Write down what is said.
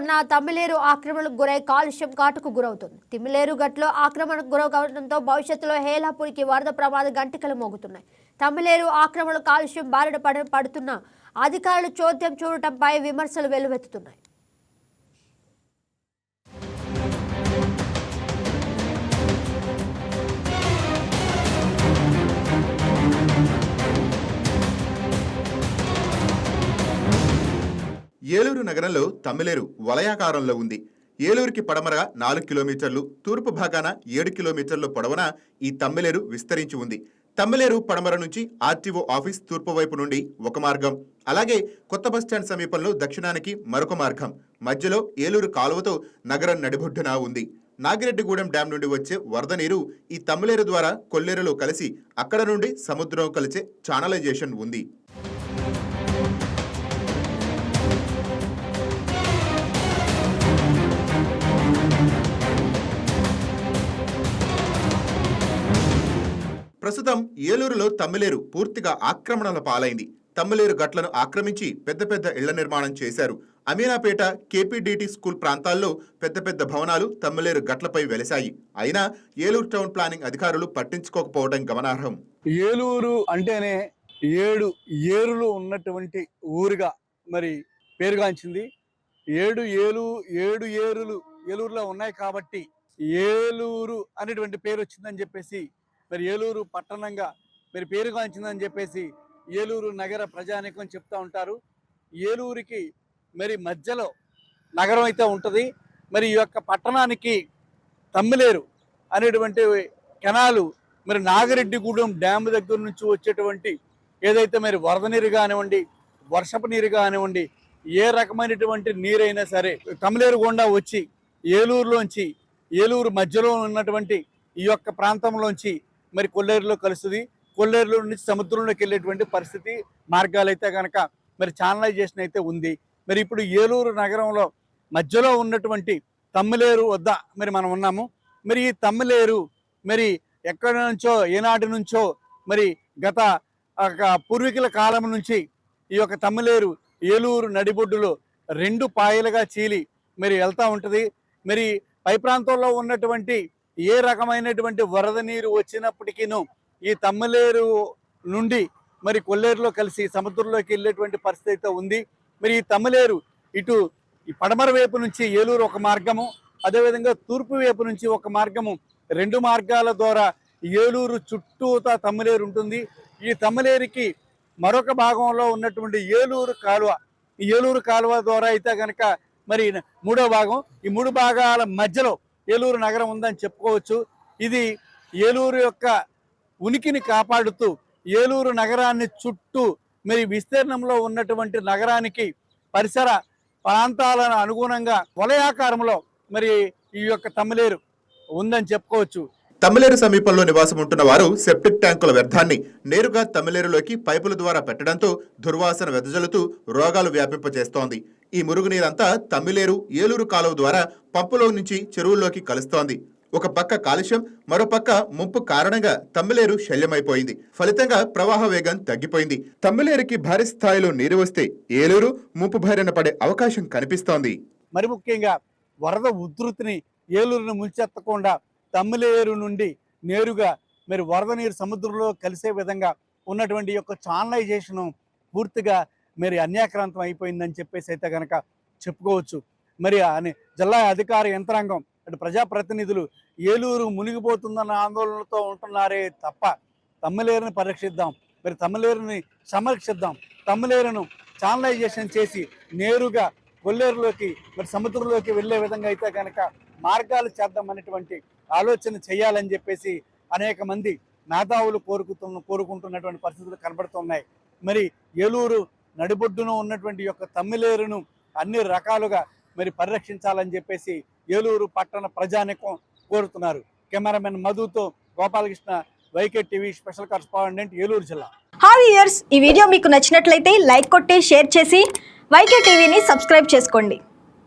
ఉన్న తమిళేరు ఆక్రమణకు గురై కాలుష్యం కాటుకు గురవుతుంది. తిమ్మిలేరు గట్లో ఆక్రమణకు గురవడంతో భవిష్యత్తులో హేలాపురికి వరద ప్రమాద గంటికలు మోగుతున్నాయి. తమిళేరు ఆక్రమణ కాలుష్యం బారిన పడ పడుతున్న అధికారులు చోద్యం చూడటంపై విమర్శలు వెల్లువెత్తుతున్నాయి. ఏలూరు నగరంలో తమ్మిలేరు వలయాకారంలో ఉంది. ఏలూరుకి పడమరగా నాలుగు కిలోమీటర్లు తూర్పు భాగాన ఏడు కిలోమీటర్ల పొడవున ఈ తమ్మిలేరు విస్తరించి ఉంది. తమ్మిలేరు పడమర నుంచి ఆర్టీఓ ఆఫీస్ తూర్పు వైపు నుండి ఒక మార్గం. అలాగే కొత్త బస్టాండ్ సమీపంలో దక్షిణానికి మరొక మార్గం. మధ్యలో ఏలూరు కాలువతో నగరం నడిబొడ్డున ఉంది. నాగిరెడ్డిగూడెం డ్యాం నుండి వచ్చే వరద నీరు ఈ తమ్మిలేరు ద్వారా కొల్లేరులో కలిసి అక్కడ నుండి సముద్రం కలిసే ఛానలైజేషన్ ఉంది. ప్రస్తుతం ఏలూరులో తమ్మిలేరు పూర్తిగా ఆక్రమణల పాలైంది. తమ్మిలేరు గట్లను ఆక్రమించి పెద్ద పెద్ద ఇళ్ళ నిర్మాణం చేశారు. అమీనాపేట కేపీడీటీ స్కూల్ ప్రాంతాల్లో పెద్ద పెద్ద భవనాలు తమ్మిలేరు గట్లపై వెలసాయి అయినా ఏలూరు టౌన్ ప్లానింగ్ అధికారులు పట్టించుకోకపోవడం గమనార్హం. ఏలూరు అంటేనే ఏడు ఏరులు ఉన్నటువంటి ఊరుగా మరి పేరుగాంచింది. ఏడు ఏలు ఏడు ఏరులు ఏలూరులో ఉన్నాయి కాబట్టి ఏలూరు అనేటువంటి పేరు వచ్చిందని చెప్పేసి మరి ఏలూరు పట్టణంగా మరి పేరుగాంచిందని చెప్పేసి ఏలూరు నగర ప్రజానికం చెప్తూ ఉంటారు. ఏలూరుకి మరి మధ్యలో నగరం అయితే ఉంటుంది. మరి ఈ యొక్క పట్టణానికి తమ్మిలేరు అనేటువంటి కెనాలు మరి నాగిరెడ్డిగూడెం డ్యామ్ దగ్గర నుంచి వచ్చేటువంటి ఏదైతే మరి వరద నీరు కానివ్వండి వర్షపు నీరు కానివ్వండి ఏ రకమైనటువంటి నీరైనా సరే తమిళేరు గుండా వచ్చి ఏలూరులోంచి ఏలూరు మధ్యలో ఉన్నటువంటి ఈ యొక్క ప్రాంతంలోంచి మరి కొల్లేరులో కలుస్తుంది. కొల్లేరులో నుంచి సముద్రంలోకి వెళ్ళేటువంటి పరిస్థితి మార్గాలు అయితే కనుక మరి ఛానలైజేషన్ అయితే ఉంది. మరి ఇప్పుడు ఏలూరు నగరంలో మధ్యలో ఉన్నటువంటి తమ్మిలేరు వద్ద మరి మనం ఉన్నాము. మరి ఈ తమ్మిలేరు మరి ఎక్కడి నుంచో ఏనాటి నుంచో మరి గత ఒక పూర్వీకుల కాలం నుంచి ఈ యొక్క తమ్మిలేరు ఏలూరు నడిబొడ్డులో రెండు పాయలుగా చీలి మరి వెళ్తూ ఉంటుంది. మరి పై ప్రాంతంలో ఉన్నటువంటి ఏ రకమైనటువంటి వరద నీరు వచ్చినప్పటికీను ఈ తమ్మిలేరు నుండి మరి కొల్లేరులో కలిసి సముద్రంలోకి వెళ్ళేటువంటి పరిస్థితి అయితే ఉంది. మరి ఈ తమ్మలేరు ఇటు ఈ పడమర వైపు నుంచి ఏలూరు ఒక మార్గము అదేవిధంగా తూర్పు వైపు నుంచి ఒక మార్గము రెండు మార్గాల ద్వారా ఏలూరు చుట్టూతా తమ్మిలేరు ఉంటుంది. ఈ తమ్మిలేరుకి మరొక భాగంలో ఉన్నటువంటి ఏలూరు కాలువ ఈ ఏలూరు కాలువ ద్వారా అయితే కనుక మరి మూడో భాగం ఈ మూడు భాగాల మధ్యలో ఏలూరు నగరం ఉందని చెప్పుకోవచ్చు. ఇది ఏలూరు యొక్క ఉనికిని కాపాడుతూ ఏలూరు నగరాన్ని చుట్టూ మరి విస్తీర్ణంలో ఉన్నటువంటి నగరానికి పరిసర ప్రాంతాలను అనుగుణంగా వలయాకారంలో మరి ఈ యొక్క తమిళేరు ఉందని చెప్పుకోవచ్చు. తమిళేరు సమీపంలో నివాసం ఉంటున్న వారు సెప్టిక్ ట్యాంకుల వ్యర్థాన్ని నేరుగా తమిళేరులోకి పైపుల ద్వారా పెట్టడంతో దుర్వాసన వెదజల్లుతూ రోగాలు వ్యాపింపజేస్తోంది. ఈ మురుగునీరంతా తమిళేరు ఏలూరు కాలువ ద్వారా పంపులో నుంచి చెరువుల్లోకి కలుస్తోంది. ఒక పక్క కాలుష్యం మరో పక్క ముంపు కారణంగా తమ్మిలేరు శల్యమైపోయింది. ఫలితంగా ప్రవాహ వేగం తగ్గిపోయింది. తమ్మిలేరుకి భారీ స్థాయిలో నీరు వస్తే ఏలూరు ముంపు బారిన పడే అవకాశం కనిపిస్తోంది. మరి ముఖ్యంగా వరద ఉధృతిని ఏలూరును ముంచెత్తకుండా తమ్మిలేరు నుండి నేరుగా మరి వరద నీరు సముద్రంలో కలిసే విధంగా ఉన్నటువంటి యొక్క ఛానలైజేషన్ పూర్తిగా మరి అన్యాక్రాంతం అయిపోయిందని చెప్పేసి అయితే కనుక చెప్పుకోవచ్చు. మరి అని జిల్లా అధికార యంత్రాంగం అటు ప్రజాప్రతినిధులు ఏలూరు మునిగిపోతుందన్న ఆందోళనతో ఉంటున్నారే తప్ప తమ్మలేరుని పరీక్షిద్దాం మరి తమ్మలేరుని సంరక్షిద్దాం తమ్మలేరును ఛానలైజేషన్ చేసి నేరుగా కొల్లేరులోకి మరి సముద్రంలోకి వెళ్ళే విధంగా అయితే కనుక మార్గాలు చేద్దాం అనేటువంటి ఆలోచన చేయాలని చెప్పేసి అనేక మంది మేధావులు కోరుకుతున్న కోరుకుంటున్నటువంటి పరిస్థితులు కనబడుతున్నాయి. మరి ఏలూరు నడిబొడ్డున ఉన్నటువంటి యొక్క తమ్మిలేరును అన్ని రకాలుగా మరి పరిరక్షించాలని చెప్పేసి ఏలూరు పట్టణ ప్రజానికం కోరుతున్నారు. Cameraman మధుతో Gopalakrishna YK TV special correspondent Eluru జిల్లా. హాయ్ ఇయర్స్ ఈ వీడియో మీకు నచ్చినట్లయితే లైక్ కొట్టి షేర్ చేసి వైకే టీవీని సబ్స్క్రైబ్ చేసుకోండి.